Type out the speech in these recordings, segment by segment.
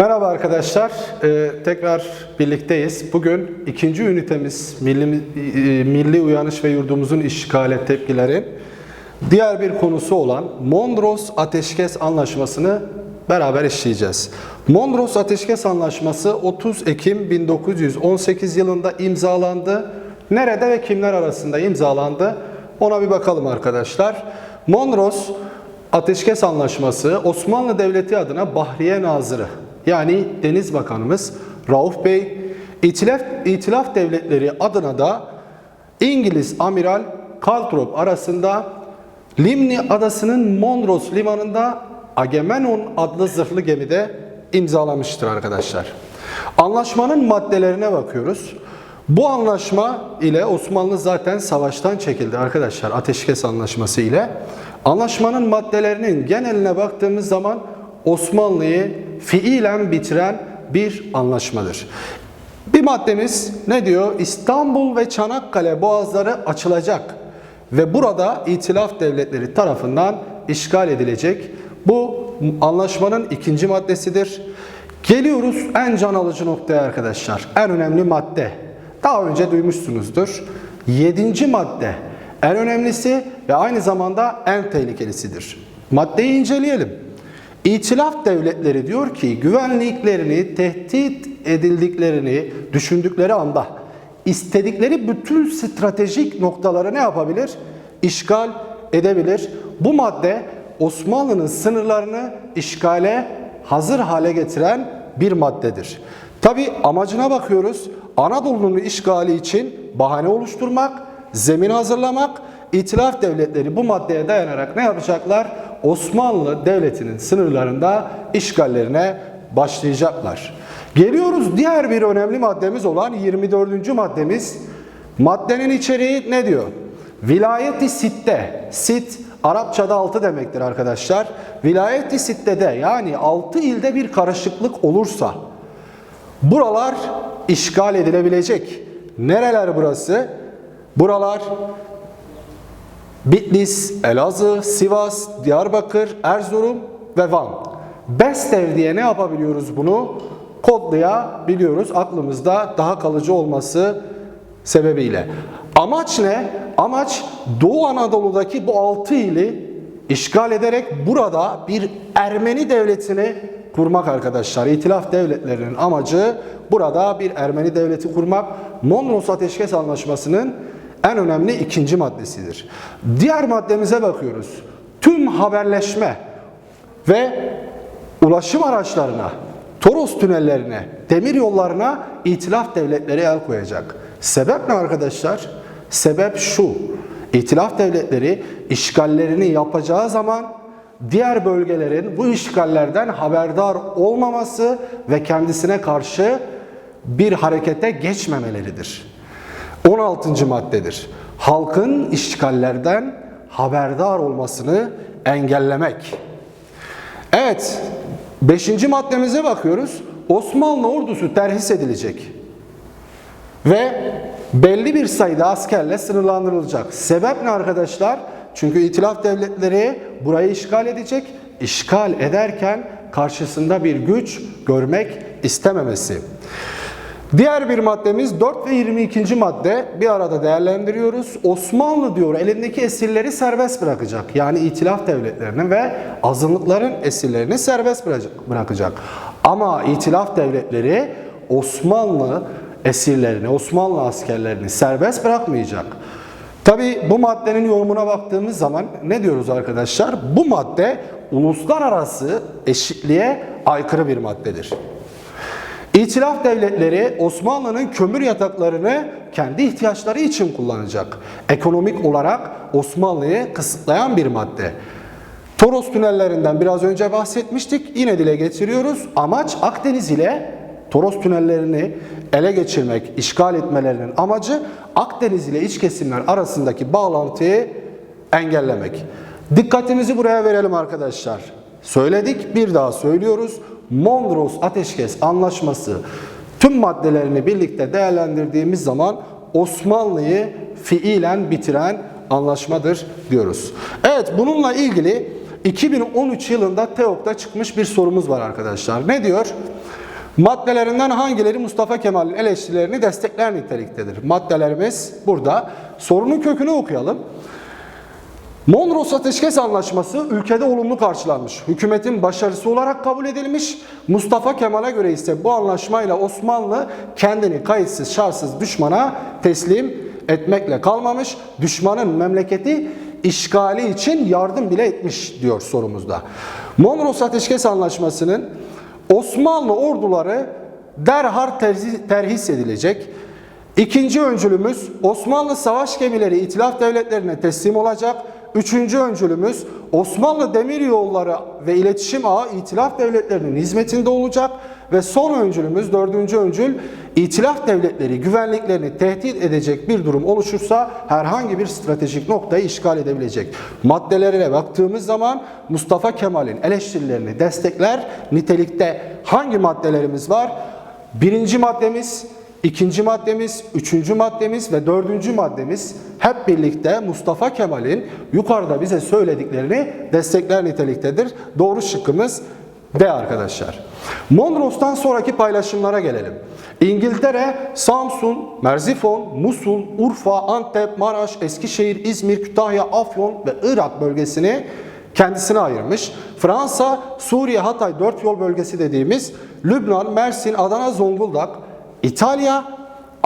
Merhaba arkadaşlar, Ee, tekrar birlikteyiz. Bugün ikinci ünitemiz Milli, e, Milli Uyanış ve Yurdumuzun İşgale Tepkileri. Diğer bir konusu olan Mondros Ateşkes Anlaşması'nı beraber işleyeceğiz. Mondros Ateşkes Anlaşması 30 Ekim 1918 yılında imzalandı. Nerede ve kimler arasında imzalandı? Ona bir bakalım arkadaşlar. Mondros Ateşkes Anlaşması Osmanlı Devleti adına Bahriye Nazırı yani Deniz Bakanımız Rauf Bey, İtilaf, İtilaf Devletleri adına da İngiliz Amiral Calthrop arasında Limni Adası'nın Mondros limanında Agamemnon adlı zırhlı gemide imzalamıştır arkadaşlar. Anlaşmanın maddelerine bakıyoruz. Bu anlaşma ile Osmanlı zaten savaştan çekildi arkadaşlar ateşkes anlaşması ile. Anlaşmanın maddelerinin geneline baktığımız zaman Osmanlı'yı fiilen bitiren bir anlaşmadır. Bir maddemiz ne diyor? İstanbul ve Çanakkale boğazları açılacak ve burada itilaf devletleri tarafından işgal edilecek. Bu anlaşmanın ikinci maddesidir. Geliyoruz en can alıcı noktaya arkadaşlar. En önemli madde. Daha önce duymuşsunuzdur. Yedinci madde. En önemlisi ve aynı zamanda en tehlikelisidir. Maddeyi inceleyelim. İtilaf devletleri diyor ki güvenliklerini tehdit edildiklerini düşündükleri anda istedikleri bütün stratejik noktaları ne yapabilir? İşgal edebilir. Bu madde Osmanlı'nın sınırlarını işgale hazır hale getiren bir maddedir. Tabi amacına bakıyoruz. Anadolu'nun işgali için bahane oluşturmak, zemin hazırlamak, İtilaf devletleri bu maddeye dayanarak ne yapacaklar? Osmanlı Devleti'nin sınırlarında işgallerine başlayacaklar. Geliyoruz diğer bir önemli maddemiz olan 24. maddemiz. Maddenin içeriği ne diyor? Vilayeti sitte. Sit Arapçada altı demektir arkadaşlar. Vilayeti sittede yani altı ilde bir karışıklık olursa buralar işgal edilebilecek. Nereler burası? Buralar Bitlis, Elazığ, Sivas, Diyarbakır, Erzurum ve Van. Bestev diye ne yapabiliyoruz bunu? Kodlayabiliyoruz aklımızda daha kalıcı olması sebebiyle. Amaç ne? Amaç Doğu Anadolu'daki bu altı ili işgal ederek burada bir Ermeni devletini kurmak arkadaşlar. İtilaf devletlerinin amacı burada bir Ermeni devleti kurmak. Mondros Ateşkes Anlaşması'nın en önemli ikinci maddesidir. Diğer maddemize bakıyoruz. Tüm haberleşme ve ulaşım araçlarına, Toros tünellerine, demir yollarına itilaf devletleri el koyacak. Sebep ne arkadaşlar? Sebep şu. İtilaf devletleri işgallerini yapacağı zaman diğer bölgelerin bu işgallerden haberdar olmaması ve kendisine karşı bir harekete geçmemeleridir. 16. maddedir. Halkın işgallerden haberdar olmasını engellemek. Evet, 5. maddemize bakıyoruz. Osmanlı ordusu terhis edilecek. Ve belli bir sayıda askerle sınırlandırılacak. Sebep ne arkadaşlar? Çünkü itilaf devletleri burayı işgal edecek. İşgal ederken karşısında bir güç görmek istememesi. Diğer bir maddemiz 4 ve 22. madde bir arada değerlendiriyoruz. Osmanlı diyor elindeki esirleri serbest bırakacak. Yani itilaf devletlerinin ve azınlıkların esirlerini serbest bırakacak. Ama itilaf devletleri Osmanlı esirlerini, Osmanlı askerlerini serbest bırakmayacak. Tabi bu maddenin yorumuna baktığımız zaman ne diyoruz arkadaşlar? Bu madde uluslararası eşitliğe aykırı bir maddedir. İtilaf devletleri Osmanlı'nın kömür yataklarını kendi ihtiyaçları için kullanacak. Ekonomik olarak Osmanlı'yı kısıtlayan bir madde. Toros tünellerinden biraz önce bahsetmiştik. Yine dile getiriyoruz. Amaç Akdeniz ile Toros tünellerini ele geçirmek, işgal etmelerinin amacı Akdeniz ile iç kesimler arasındaki bağlantıyı engellemek. Dikkatimizi buraya verelim arkadaşlar. Söyledik, bir daha söylüyoruz. Mondros Ateşkes Anlaşması tüm maddelerini birlikte değerlendirdiğimiz zaman Osmanlı'yı fiilen bitiren anlaşmadır diyoruz. Evet bununla ilgili 2013 yılında TEOK'ta çıkmış bir sorumuz var arkadaşlar. Ne diyor? Maddelerinden hangileri Mustafa Kemal'in eleştirilerini destekler niteliktedir? Maddelerimiz burada. Sorunun kökünü okuyalım. Mondros Ateşkes Anlaşması ülkede olumlu karşılanmış. Hükümetin başarısı olarak kabul edilmiş. Mustafa Kemal'e göre ise bu anlaşmayla Osmanlı kendini kayıtsız şartsız düşmana teslim etmekle kalmamış. Düşmanın memleketi işgali için yardım bile etmiş diyor sorumuzda. Mondros Ateşkes Anlaşması'nın Osmanlı orduları derhal terzi- terhis edilecek. İkinci öncülümüz Osmanlı savaş gemileri itilaf devletlerine teslim olacak. Üçüncü öncülümüz Osmanlı demir yolları ve iletişim ağı itilaf devletlerinin hizmetinde olacak. Ve son öncülümüz, dördüncü öncül, itilaf devletleri güvenliklerini tehdit edecek bir durum oluşursa herhangi bir stratejik noktayı işgal edebilecek. Maddelerine baktığımız zaman Mustafa Kemal'in eleştirilerini destekler. Nitelikte hangi maddelerimiz var? Birinci maddemiz İkinci maddemiz, üçüncü maddemiz ve dördüncü maddemiz hep birlikte Mustafa Kemal'in yukarıda bize söylediklerini destekler niteliktedir. Doğru şıkkımız D arkadaşlar. Mondros'tan sonraki paylaşımlara gelelim. İngiltere, Samsun, Merzifon, Musul, Urfa, Antep, Maraş, Eskişehir, İzmir, Kütahya, Afyon ve Irak bölgesini kendisine ayırmış. Fransa, Suriye, Hatay dört yol bölgesi dediğimiz Lübnan, Mersin, Adana, Zonguldak, İtalya,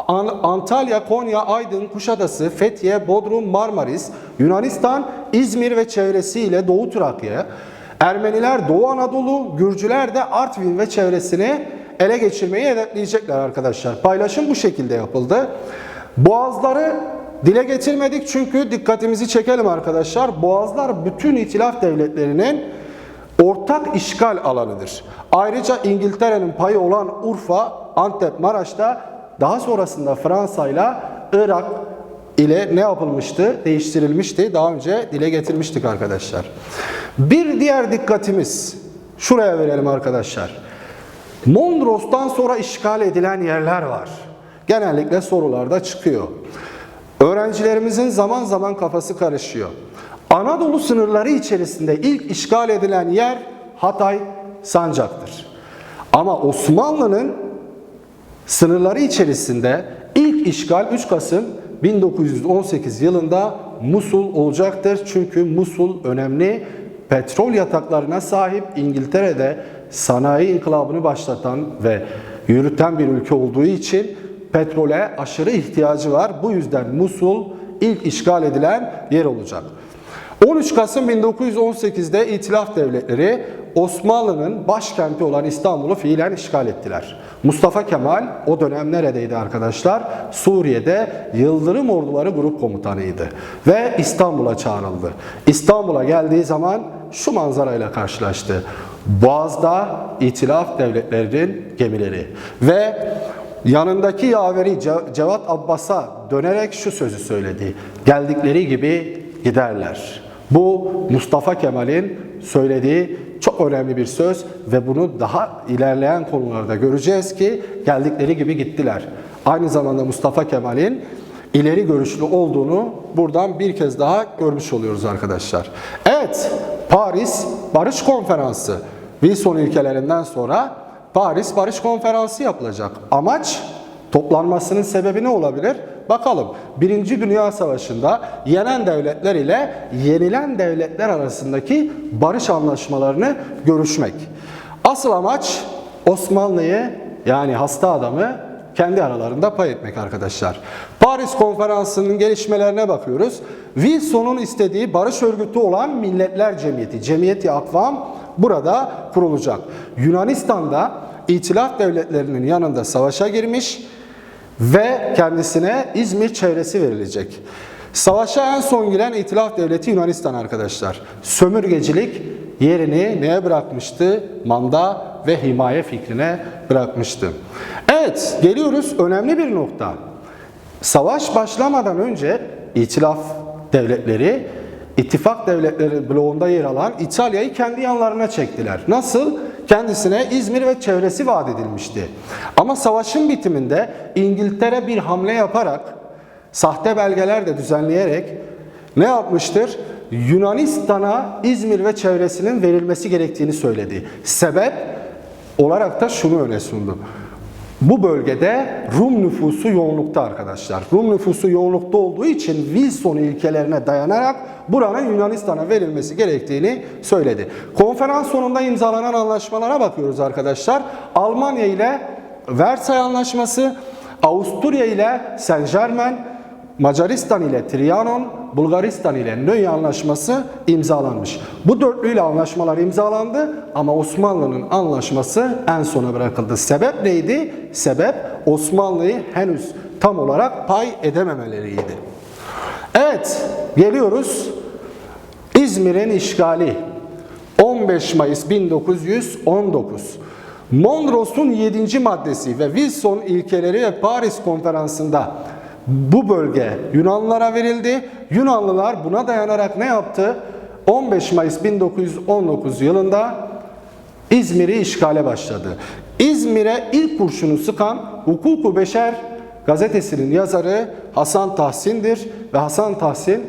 An- Antalya, Konya, Aydın, Kuşadası, Fethiye, Bodrum, Marmaris, Yunanistan, İzmir ve çevresiyle Doğu Trakya, Ermeniler Doğu Anadolu, Gürcüler de Artvin ve çevresini ele geçirmeyi hedefleyecekler arkadaşlar. Paylaşım bu şekilde yapıldı. Boğazları dile getirmedik çünkü dikkatimizi çekelim arkadaşlar. Boğazlar bütün itilaf devletlerinin ortak işgal alanıdır. Ayrıca İngiltere'nin payı olan Urfa, Antep, Maraş'ta daha sonrasında Fransa ile Irak ile ne yapılmıştı? Değiştirilmişti. Daha önce dile getirmiştik arkadaşlar. Bir diğer dikkatimiz şuraya verelim arkadaşlar. Mondros'tan sonra işgal edilen yerler var. Genellikle sorularda çıkıyor. Öğrencilerimizin zaman zaman kafası karışıyor. Anadolu sınırları içerisinde ilk işgal edilen yer Hatay Sancak'tır. Ama Osmanlı'nın sınırları içerisinde ilk işgal 3 Kasım 1918 yılında Musul olacaktır. Çünkü Musul önemli petrol yataklarına sahip İngiltere'de sanayi inkılabını başlatan ve yürüten bir ülke olduğu için petrole aşırı ihtiyacı var. Bu yüzden Musul ilk işgal edilen yer olacak. 13 Kasım 1918'de İtilaf Devletleri Osmanlı'nın başkenti olan İstanbul'u fiilen işgal ettiler. Mustafa Kemal o dönem neredeydi arkadaşlar? Suriye'de Yıldırım Orduları Grup Komutanıydı ve İstanbul'a çağrıldı. İstanbul'a geldiği zaman şu manzarayla karşılaştı. Boğaz'da İtilaf Devletlerinin gemileri ve yanındaki yaveri Ce- Cevat Abbas'a dönerek şu sözü söyledi. Geldikleri gibi giderler. Bu Mustafa Kemal'in söylediği çok önemli bir söz ve bunu daha ilerleyen konularda göreceğiz ki geldikleri gibi gittiler. Aynı zamanda Mustafa Kemal'in ileri görüşlü olduğunu buradan bir kez daha görmüş oluyoruz arkadaşlar. Evet, Paris Barış Konferansı Wilson ilkelerinden sonra Paris Barış Konferansı yapılacak. Amaç Toplanmasının sebebi ne olabilir? Bakalım. Birinci Dünya Savaşı'nda yenen devletler ile yenilen devletler arasındaki barış anlaşmalarını görüşmek. Asıl amaç Osmanlı'yı yani hasta adamı kendi aralarında pay etmek arkadaşlar. Paris Konferansı'nın gelişmelerine bakıyoruz. Wilson'un istediği barış örgütü olan Milletler Cemiyeti, Cemiyeti Akvam burada kurulacak. Yunanistan'da İtilaf devletlerinin yanında savaşa girmiş ve kendisine İzmir çevresi verilecek. Savaşa en son giren İtilaf Devleti Yunanistan arkadaşlar. Sömürgecilik yerini neye bırakmıştı? Manda ve himaye fikrine bırakmıştı. Evet, geliyoruz önemli bir nokta. Savaş başlamadan önce İtilaf devletleri ittifak devletleri bloğunda yer alan İtalya'yı kendi yanlarına çektiler. Nasıl? Kendisine İzmir ve çevresi vaat edilmişti. Ama savaşın bitiminde İngiltere bir hamle yaparak sahte belgeler de düzenleyerek ne yapmıştır? Yunanistan'a İzmir ve çevresinin verilmesi gerektiğini söyledi. Sebep olarak da şunu öne sundu. Bu bölgede Rum nüfusu yoğunlukta arkadaşlar. Rum nüfusu yoğunlukta olduğu için Wilson ilkelerine dayanarak buranın Yunanistan'a verilmesi gerektiğini söyledi. Konferans sonunda imzalanan anlaşmalara bakıyoruz arkadaşlar. Almanya ile Versay Anlaşması, Avusturya ile Saint Germain, Macaristan ile Trianon, Bulgaristan ile Nöy anlaşması imzalanmış. Bu dörtlüyle anlaşmalar imzalandı ama Osmanlı'nın anlaşması en sona bırakıldı. Sebep neydi? Sebep Osmanlı'yı henüz tam olarak pay edememeleriydi. Evet, geliyoruz İzmir'in işgali. 15 Mayıs 1919. Mondros'un 7. maddesi ve Wilson ilkeleri ve Paris konferansında bu bölge Yunanlılara verildi. Yunanlılar buna dayanarak ne yaptı? 15 Mayıs 1919 yılında İzmir'i işgale başladı. İzmir'e ilk kurşunu sıkan Hukuku Beşer gazetesinin yazarı Hasan Tahsin'dir ve Hasan Tahsin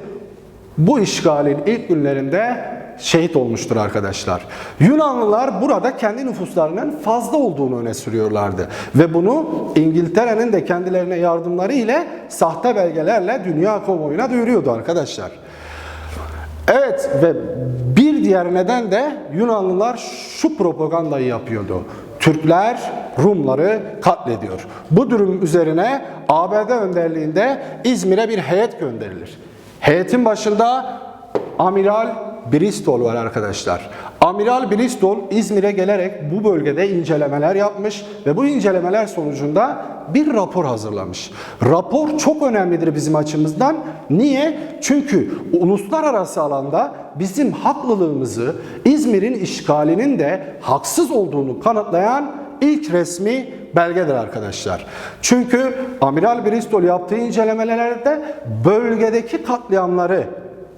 bu işgalin ilk günlerinde şehit olmuştur arkadaşlar. Yunanlılar burada kendi nüfuslarının fazla olduğunu öne sürüyorlardı. Ve bunu İngiltere'nin de kendilerine yardımları ile sahte belgelerle dünya kamuoyuna duyuruyordu arkadaşlar. Evet ve bir diğer neden de Yunanlılar şu propagandayı yapıyordu. Türkler Rumları katlediyor. Bu durum üzerine ABD önderliğinde İzmir'e bir heyet gönderilir. Heyetin başında Amiral Bristol var arkadaşlar. Amiral Bristol İzmir'e gelerek bu bölgede incelemeler yapmış ve bu incelemeler sonucunda bir rapor hazırlamış. Rapor çok önemlidir bizim açımızdan. Niye? Çünkü uluslararası alanda bizim haklılığımızı İzmir'in işgalinin de haksız olduğunu kanıtlayan ilk resmi belgedir arkadaşlar. Çünkü Amiral Bristol yaptığı incelemelerde bölgedeki katliamları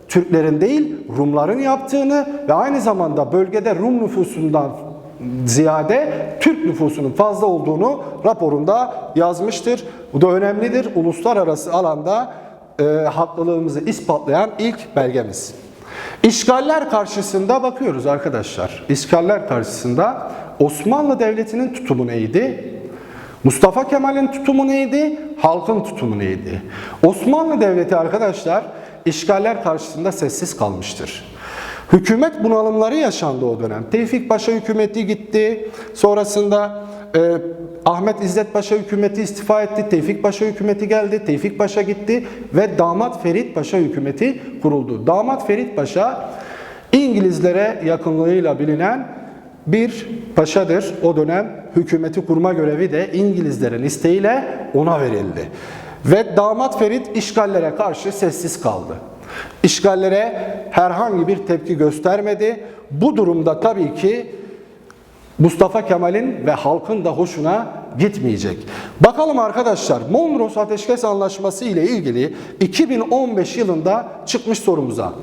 Türklerin değil Rumların yaptığını ve aynı zamanda bölgede Rum nüfusundan ziyade Türk nüfusunun fazla olduğunu raporunda yazmıştır. Bu da önemlidir. Uluslararası alanda e, haklılığımızı ispatlayan ilk belgemiz. İşgaller karşısında bakıyoruz arkadaşlar. İşgaller karşısında Osmanlı Devleti'nin tutumu neydi? Mustafa Kemal'in tutumu neydi? Halkın tutumu neydi? Osmanlı Devleti arkadaşlar işgaller karşısında sessiz kalmıştır. Hükümet bunalımları yaşandı o dönem. Tevfik Paşa hükümeti gitti. Sonrasında e, Ahmet İzzet Paşa hükümeti istifa etti. Tevfik Paşa hükümeti geldi. Tevfik Paşa gitti ve Damat Ferit Paşa hükümeti kuruldu. Damat Ferit Paşa İngilizlere yakınlığıyla bilinen bir paşadır. O dönem hükümeti kurma görevi de İngilizlerin isteğiyle ona verildi. Ve damat Ferit işgallere karşı sessiz kaldı. İşgallere herhangi bir tepki göstermedi. Bu durumda tabii ki Mustafa Kemal'in ve halkın da hoşuna gitmeyecek. Bakalım arkadaşlar Mondros Ateşkes Anlaşması ile ilgili 2015 yılında çıkmış sorumuza.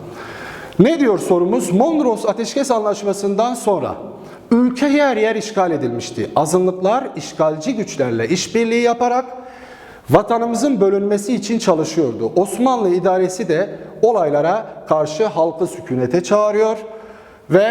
Ne diyor sorumuz? Mondros Ateşkes Anlaşması'ndan sonra ülke yer yer işgal edilmişti. Azınlıklar işgalci güçlerle işbirliği yaparak vatanımızın bölünmesi için çalışıyordu. Osmanlı idaresi de olaylara karşı halkı sükunete çağırıyor ve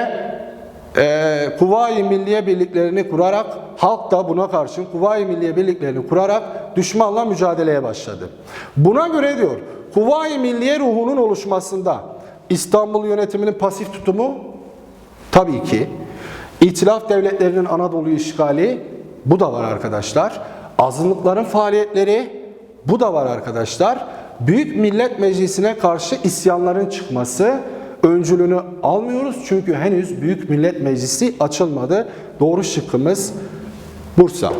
e, Kuvayi Milliye birliklerini kurarak halk da buna karşın Kuvayi Milliye birliklerini kurarak düşmanla mücadeleye başladı. Buna göre diyor Kuvayi Milliye ruhunun oluşmasında İstanbul yönetiminin pasif tutumu tabii ki İtilaf devletlerinin Anadolu işgali bu da var arkadaşlar. Azınlıkların faaliyetleri bu da var arkadaşlar. Büyük Millet Meclisi'ne karşı isyanların çıkması öncülünü almıyoruz çünkü henüz Büyük Millet Meclisi açılmadı. Doğru şıkkımız Bursa.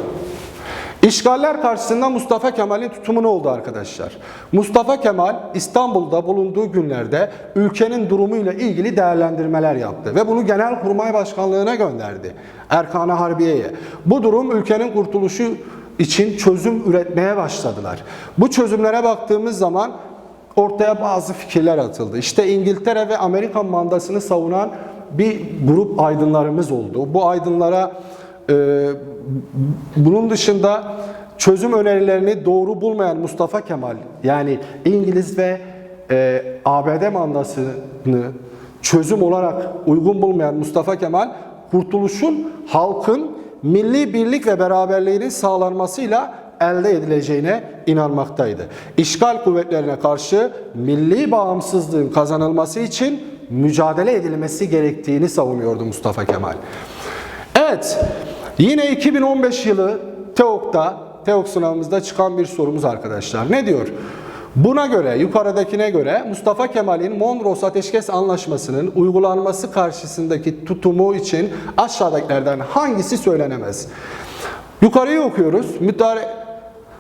İşgaller karşısında Mustafa Kemal'in tutumu ne oldu arkadaşlar? Mustafa Kemal İstanbul'da bulunduğu günlerde ülkenin durumuyla ilgili değerlendirmeler yaptı ve bunu Genelkurmay Başkanlığı'na gönderdi. Erkan-ı Harbiye'ye. Bu durum ülkenin kurtuluşu için çözüm üretmeye başladılar. Bu çözümlere baktığımız zaman ortaya bazı fikirler atıldı. İşte İngiltere ve Amerikan mandasını savunan bir grup aydınlarımız oldu. Bu aydınlara e, bunun dışında çözüm önerilerini doğru bulmayan Mustafa Kemal yani İngiliz ve e, ABD mandasını çözüm olarak uygun bulmayan Mustafa Kemal kurtuluşun halkın milli birlik ve beraberliğinin sağlanmasıyla elde edileceğine inanmaktaydı. İşgal kuvvetlerine karşı milli bağımsızlığın kazanılması için mücadele edilmesi gerektiğini savunuyordu Mustafa Kemal. Evet, yine 2015 yılı TEOK'ta, TEOK sınavımızda çıkan bir sorumuz arkadaşlar. Ne diyor? Buna göre, yukarıdakine göre Mustafa Kemal'in Mondros Ateşkes Anlaşması'nın uygulanması karşısındaki tutumu için aşağıdakilerden hangisi söylenemez? Yukarıyı okuyoruz. Mütare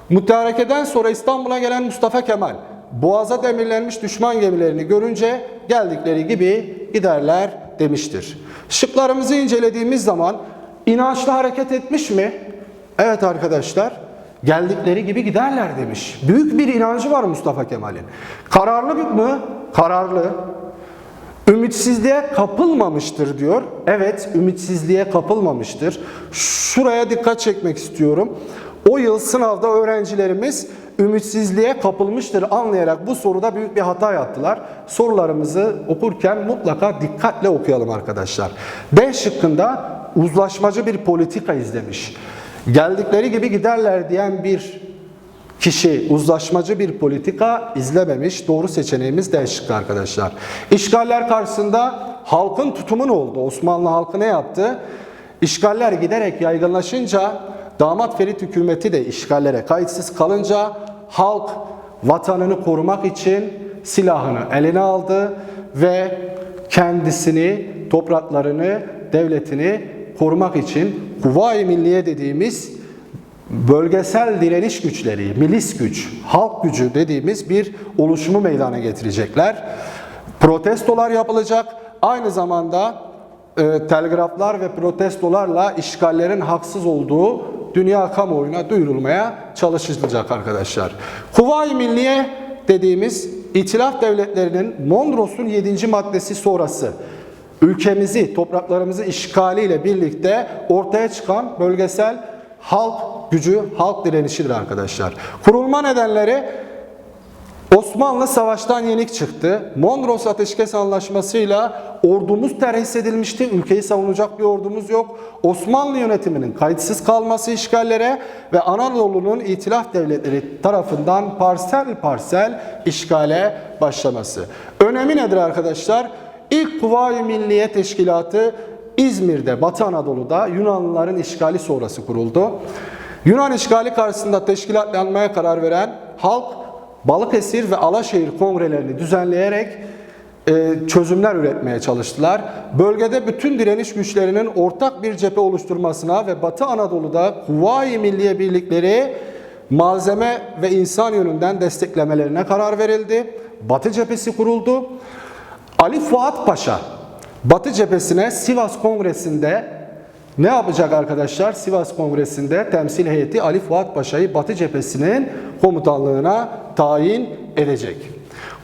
Mütarekeden sonra İstanbul'a gelen Mustafa Kemal, boğaza demirlenmiş düşman gemilerini görünce geldikleri gibi giderler demiştir. Şıklarımızı incelediğimiz zaman inançlı hareket etmiş mi? Evet arkadaşlar, geldikleri gibi giderler demiş. Büyük bir inancı var Mustafa Kemal'in. Kararlı mı? Kararlı. Ümitsizliğe kapılmamıştır diyor. Evet, ümitsizliğe kapılmamıştır. Şuraya dikkat çekmek istiyorum. O yıl sınavda öğrencilerimiz ümitsizliğe kapılmıştır anlayarak bu soruda büyük bir hata yaptılar. Sorularımızı okurken mutlaka dikkatle okuyalım arkadaşlar. B şıkkında uzlaşmacı bir politika izlemiş. Geldikleri gibi giderler diyen bir kişi uzlaşmacı bir politika izlememiş. Doğru seçeneğimiz D şıkkı arkadaşlar. İşgaller karşısında halkın tutumu ne oldu? Osmanlı halkı ne yaptı? İşgaller giderek yaygınlaşınca damat Ferit hükümeti de işgallere kayıtsız kalınca halk vatanını korumak için silahını eline aldı ve kendisini, topraklarını, devletini korumak için Kuvayi Milliye dediğimiz bölgesel direniş güçleri, milis güç, halk gücü dediğimiz bir oluşumu meydana getirecekler. Protestolar yapılacak. Aynı zamanda e, telgraflar ve protestolarla işgallerin haksız olduğu dünya kamuoyuna duyurulmaya çalışılacak arkadaşlar. Kuvayi Milliye dediğimiz İtilaf devletlerinin Mondros'un 7. maddesi sonrası ülkemizi, topraklarımızı işgaliyle birlikte ortaya çıkan bölgesel halk gücü, halk direnişidir arkadaşlar. Kurulma nedenleri Osmanlı savaştan yenik çıktı. Mondros Ateşkes Anlaşması'yla ordumuz terhis edilmişti. Ülkeyi savunacak bir ordumuz yok. Osmanlı yönetiminin kayıtsız kalması işgallere ve Anadolu'nun itilaf devletleri tarafından parsel parsel işgale başlaması. Önemi nedir arkadaşlar? İlk Kuvayi Milliye Teşkilatı İzmir'de, Batı Anadolu'da Yunanlıların işgali sonrası kuruldu. Yunan işgali karşısında teşkilatlanmaya karar veren halk Balıkesir ve Alaşehir kongrelerini düzenleyerek e, çözümler üretmeye çalıştılar. Bölgede bütün direniş güçlerinin ortak bir cephe oluşturmasına ve Batı Anadolu'da Kuvayi Milliye Birlikleri malzeme ve insan yönünden desteklemelerine karar verildi. Batı cephesi kuruldu. Ali Fuat Paşa Batı cephesine Sivas Kongresi'nde ne yapacak arkadaşlar? Sivas Kongresi'nde temsil heyeti Ali Fuat Paşa'yı Batı cephesinin komutanlığına tayin edecek.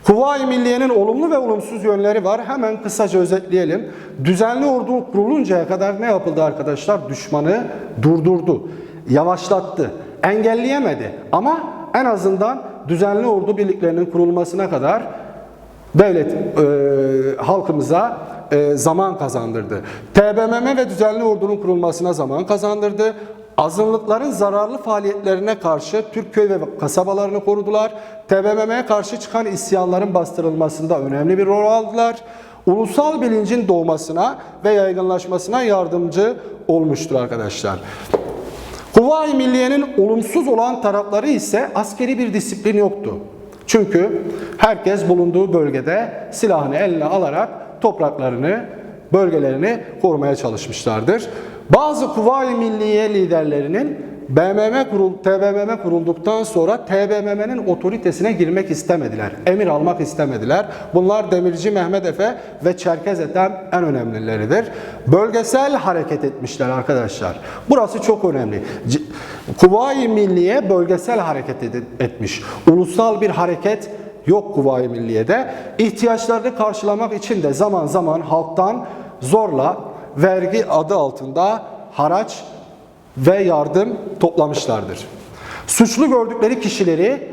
Kuvayi Milliye'nin olumlu ve olumsuz yönleri var. Hemen kısaca özetleyelim. Düzenli ordu kuruluncaya kadar ne yapıldı arkadaşlar? Düşmanı durdurdu, yavaşlattı, engelleyemedi. Ama en azından düzenli ordu birliklerinin kurulmasına kadar devlet e, halkımıza e, zaman kazandırdı. TBMM ve düzenli ordunun kurulmasına zaman kazandırdı. Azınlıkların zararlı faaliyetlerine karşı Türk köy ve kasabalarını korudular. TBMM'ye karşı çıkan isyanların bastırılmasında önemli bir rol aldılar. Ulusal bilincin doğmasına ve yaygınlaşmasına yardımcı olmuştur arkadaşlar. Kuvayi Milliye'nin olumsuz olan tarafları ise askeri bir disiplin yoktu. Çünkü herkes bulunduğu bölgede silahını eline alarak topraklarını, bölgelerini korumaya çalışmışlardır. Bazı Kuvayi Milliye liderlerinin BMM kurul, TBMM kurulduktan sonra TBMM'nin otoritesine girmek istemediler. Emir almak istemediler. Bunlar Demirci Mehmet Efe ve Çerkez Ethem en önemlileridir. Bölgesel hareket etmişler arkadaşlar. Burası çok önemli. Kuvayi Milliye bölgesel hareket etmiş. Ulusal bir hareket yok Kuvayi Milliye'de. İhtiyaçlarını karşılamak için de zaman zaman halktan zorla vergi adı altında haraç ve yardım toplamışlardır. Suçlu gördükleri kişileri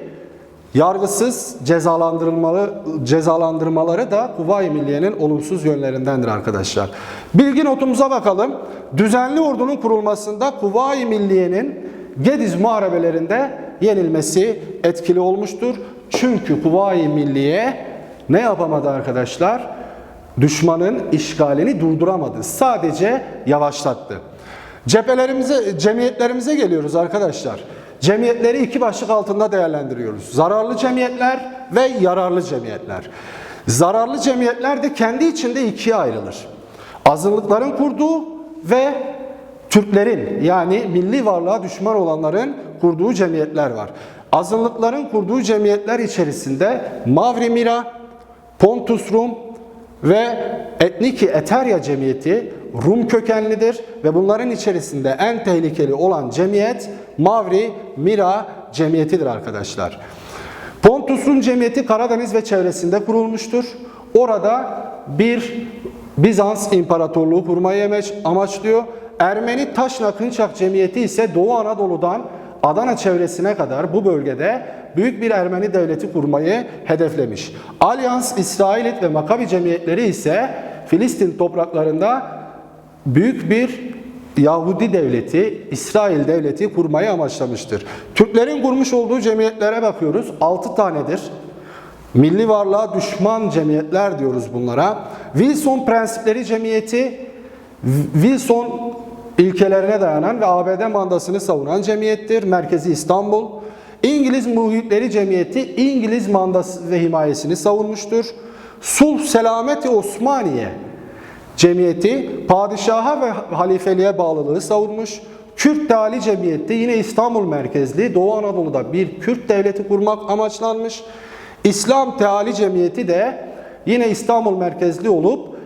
yargısız cezalandırılmalı cezalandırmaları da Kuvayi Milliye'nin olumsuz yönlerindendir arkadaşlar. Bilgi notumuza bakalım. Düzenli ordunun kurulmasında Kuvayi Milliye'nin Gediz muharebelerinde yenilmesi etkili olmuştur. Çünkü Kuvayi Milliye ne yapamadı arkadaşlar? Düşmanın işgalini durduramadı. Sadece yavaşlattı. Cephelerimize, cemiyetlerimize geliyoruz arkadaşlar. Cemiyetleri iki başlık altında değerlendiriyoruz. Zararlı cemiyetler ve yararlı cemiyetler. Zararlı cemiyetler de kendi içinde ikiye ayrılır. Azınlıkların kurduğu ve Türklerin yani milli varlığa düşman olanların kurduğu cemiyetler var. Azınlıkların kurduğu cemiyetler içerisinde Mavri Mira, Pontus Rum ve Etniki Eterya cemiyeti Rum kökenlidir ve bunların içerisinde en tehlikeli olan cemiyet Mavri Mira cemiyetidir arkadaşlar. Pontus Rum cemiyeti Karadeniz ve çevresinde kurulmuştur. Orada bir Bizans İmparatorluğu kurmayı amaç- amaçlıyor. Ermeni Taşna Kınçak cemiyeti ise Doğu Anadolu'dan Adana çevresine kadar bu bölgede büyük bir Ermeni devleti kurmayı hedeflemiş. Alyans, İsrailit ve Makabi cemiyetleri ise Filistin topraklarında büyük bir Yahudi devleti, İsrail devleti kurmayı amaçlamıştır. Türklerin kurmuş olduğu cemiyetlere bakıyoruz. 6 tanedir. Milli varlığa düşman cemiyetler diyoruz bunlara. Wilson Prensipleri Cemiyeti, Wilson ilkelerine dayanan ve ABD mandasını savunan cemiyettir. Merkezi İstanbul. İngiliz Muhitleri Cemiyeti İngiliz mandası ve himayesini savunmuştur. Sulh Selameti Osmaniye Cemiyeti padişaha ve halifeliğe bağlılığı savunmuş. Kürt Teali Cemiyeti yine İstanbul merkezli Doğu Anadolu'da bir Kürt devleti kurmak amaçlanmış. İslam Teali Cemiyeti de yine İstanbul merkezli olup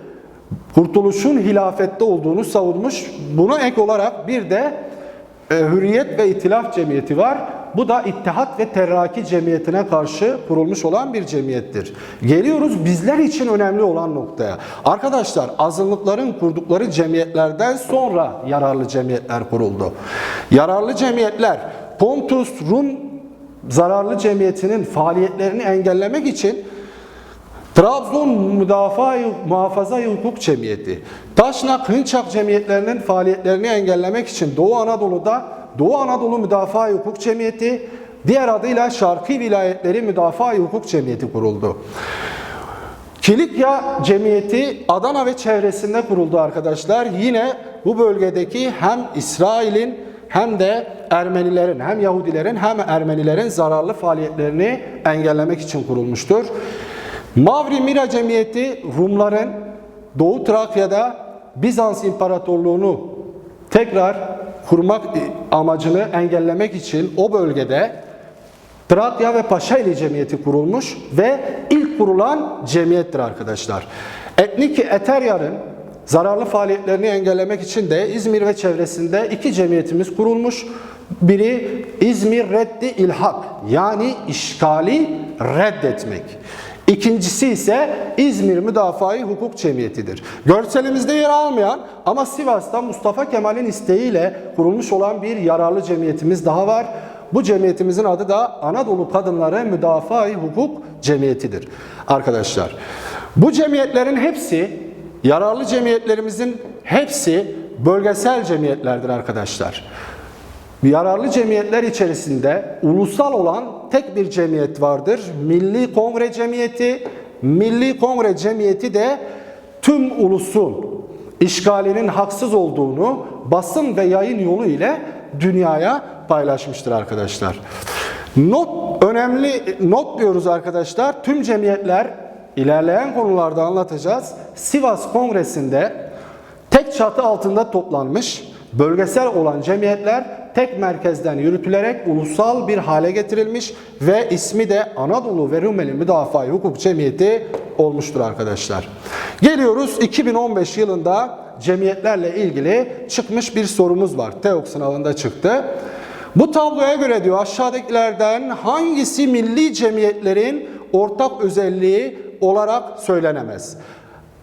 kurtuluşun hilafette olduğunu savunmuş. Buna ek olarak bir de e, Hürriyet ve İtilaf Cemiyeti var. Bu da İttihat ve Terraki Cemiyeti'ne karşı kurulmuş olan bir cemiyettir. Geliyoruz bizler için önemli olan noktaya. Arkadaşlar azınlıkların kurdukları cemiyetlerden sonra yararlı cemiyetler kuruldu. Yararlı cemiyetler Pontus Rum zararlı cemiyetinin faaliyetlerini engellemek için Trabzon Müdafaa Muhafaza Hukuk Cemiyeti, Taşnak Hınçak cemiyetlerinin faaliyetlerini engellemek için Doğu Anadolu'da Doğu Anadolu Müdafaa Hukuk Cemiyeti, diğer adıyla Şarkı Vilayetleri Müdafaa Hukuk Cemiyeti kuruldu. Kilikya Cemiyeti Adana ve çevresinde kuruldu arkadaşlar. Yine bu bölgedeki hem İsrail'in hem de Ermenilerin hem Yahudilerin hem Ermenilerin zararlı faaliyetlerini engellemek için kurulmuştur. Mavri Mira Cemiyeti Rumların Doğu Trakya'da Bizans İmparatorluğunu tekrar kurmak amacını engellemek için o bölgede Trakya ve Paşaeli Cemiyeti kurulmuş ve ilk kurulan cemiyettir arkadaşlar. Etniki Eteryar'ın zararlı faaliyetlerini engellemek için de İzmir ve çevresinde iki cemiyetimiz kurulmuş. Biri İzmir Reddi İlhak yani işgali reddetmek. İkincisi ise İzmir Müdafaa-i Hukuk Cemiyeti'dir. Görselimizde yer almayan ama Sivas'ta Mustafa Kemal'in isteğiyle kurulmuş olan bir yararlı cemiyetimiz daha var. Bu cemiyetimizin adı da Anadolu Kadınları Müdafaa-i Hukuk Cemiyeti'dir. Arkadaşlar bu cemiyetlerin hepsi, yararlı cemiyetlerimizin hepsi bölgesel cemiyetlerdir arkadaşlar. Yararlı cemiyetler içerisinde ulusal olan tek bir cemiyet vardır. Milli Kongre Cemiyeti. Milli Kongre Cemiyeti de tüm ulusun işgalinin haksız olduğunu basın ve yayın yolu ile dünyaya paylaşmıştır arkadaşlar. Not önemli not diyoruz arkadaşlar. Tüm cemiyetler ilerleyen konularda anlatacağız. Sivas Kongresi'nde tek çatı altında toplanmış bölgesel olan cemiyetler tek merkezden yürütülerek ulusal bir hale getirilmiş ve ismi de Anadolu ve Rumeli Müdafaa Hukuk Cemiyeti olmuştur arkadaşlar. Geliyoruz 2015 yılında cemiyetlerle ilgili çıkmış bir sorumuz var. TEOK sınavında çıktı. Bu tabloya göre diyor aşağıdakilerden hangisi milli cemiyetlerin ortak özelliği olarak söylenemez?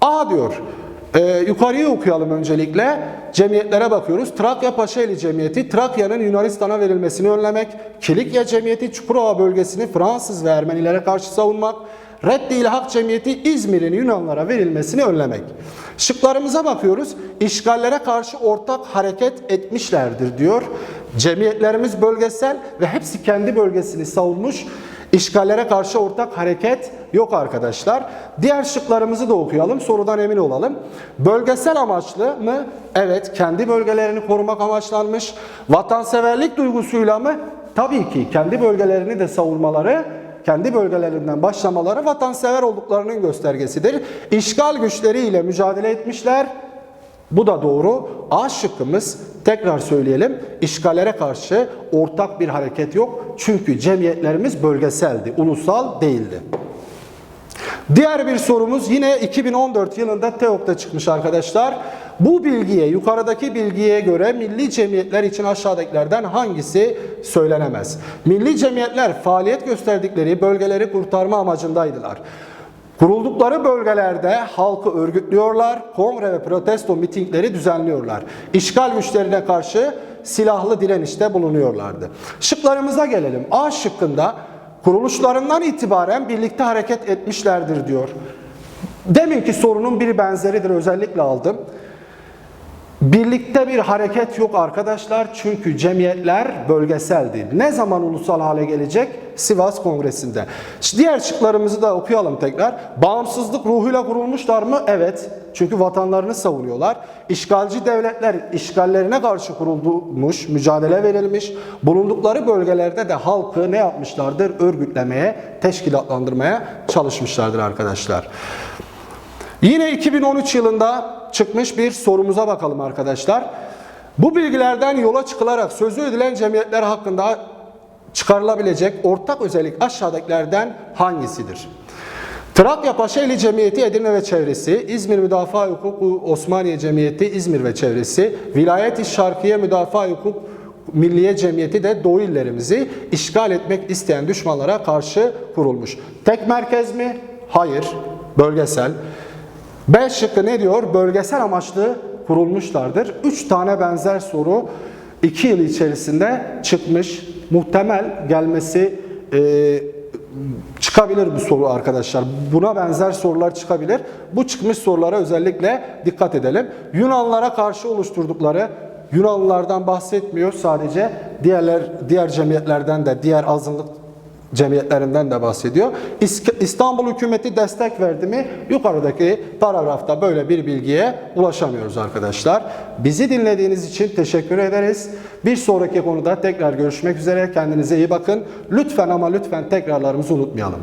A diyor Ee, yukarıyı okuyalım öncelikle. Cemiyetlere bakıyoruz. Trakya Paşaeli Cemiyeti, Trakya'nın Yunanistan'a verilmesini önlemek. Kilikya Cemiyeti, Çukurova bölgesini Fransız ve Ermenilere karşı savunmak. Reddi İlhak Cemiyeti, İzmir'in Yunanlara verilmesini önlemek. Şıklarımıza bakıyoruz. İşgallere karşı ortak hareket etmişlerdir diyor. Cemiyetlerimiz bölgesel ve hepsi kendi bölgesini savunmuş. İşgallere karşı ortak hareket yok arkadaşlar. Diğer şıklarımızı da okuyalım. Sorudan emin olalım. Bölgesel amaçlı mı? Evet. Kendi bölgelerini korumak amaçlanmış. Vatanseverlik duygusuyla mı? Tabii ki kendi bölgelerini de savunmaları kendi bölgelerinden başlamaları vatansever olduklarının göstergesidir. İşgal güçleriyle mücadele etmişler. Bu da doğru. A şıkkımız tekrar söyleyelim. İşgallere karşı ortak bir hareket yok. Çünkü cemiyetlerimiz bölgeseldi, ulusal değildi. Diğer bir sorumuz yine 2014 yılında TEOK'ta çıkmış arkadaşlar. Bu bilgiye, yukarıdaki bilgiye göre milli cemiyetler için aşağıdakilerden hangisi söylenemez? Milli cemiyetler faaliyet gösterdikleri bölgeleri kurtarma amacındaydılar. Kuruldukları bölgelerde halkı örgütlüyorlar, kongre ve protesto mitingleri düzenliyorlar. İşgal güçlerine karşı silahlı direnişte bulunuyorlardı. Şıklarımıza gelelim. A şıkkında kuruluşlarından itibaren birlikte hareket etmişlerdir diyor. Deminki sorunun bir benzeridir özellikle aldım. Birlikte bir hareket yok arkadaşlar çünkü cemiyetler bölgeseldi. Ne zaman ulusal hale gelecek? Sivas Kongresi'nde. Diğer şıklarımızı da okuyalım tekrar. Bağımsızlık ruhuyla kurulmuşlar mı? Evet. Çünkü vatanlarını savunuyorlar. İşgalci devletler işgallerine karşı kurulmuş, mücadele verilmiş. Bulundukları bölgelerde de halkı ne yapmışlardır? Örgütlemeye, teşkilatlandırmaya çalışmışlardır arkadaşlar. Yine 2013 yılında çıkmış bir sorumuza bakalım arkadaşlar. Bu bilgilerden yola çıkılarak sözü edilen cemiyetler hakkında çıkarılabilecek ortak özellik aşağıdakilerden hangisidir? Trakya Paşaeli Cemiyeti Edirne ve çevresi, İzmir Müdafaa Hukuku Osmaniye Cemiyeti İzmir ve çevresi, Vilayet-i Şarkiye Müdafaa Hukuk Milliye Cemiyeti de Doğu illerimizi işgal etmek isteyen düşmanlara karşı kurulmuş. Tek merkez mi? Hayır. Bölgesel. B şıkkı ne diyor? Bölgesel amaçlı kurulmuşlardır. 3 tane benzer soru 2 yıl içerisinde çıkmış. Muhtemel gelmesi e, çıkabilir bu soru arkadaşlar. Buna benzer sorular çıkabilir. Bu çıkmış sorulara özellikle dikkat edelim. Yunanlara karşı oluşturdukları Yunanlılardan bahsetmiyor sadece diğerler diğer cemiyetlerden de diğer azınlık cemiyetlerinden de bahsediyor. İstanbul hükümeti destek verdi mi? Yukarıdaki paragrafta böyle bir bilgiye ulaşamıyoruz arkadaşlar. Bizi dinlediğiniz için teşekkür ederiz. Bir sonraki konuda tekrar görüşmek üzere. Kendinize iyi bakın. Lütfen ama lütfen tekrarlarımızı unutmayalım.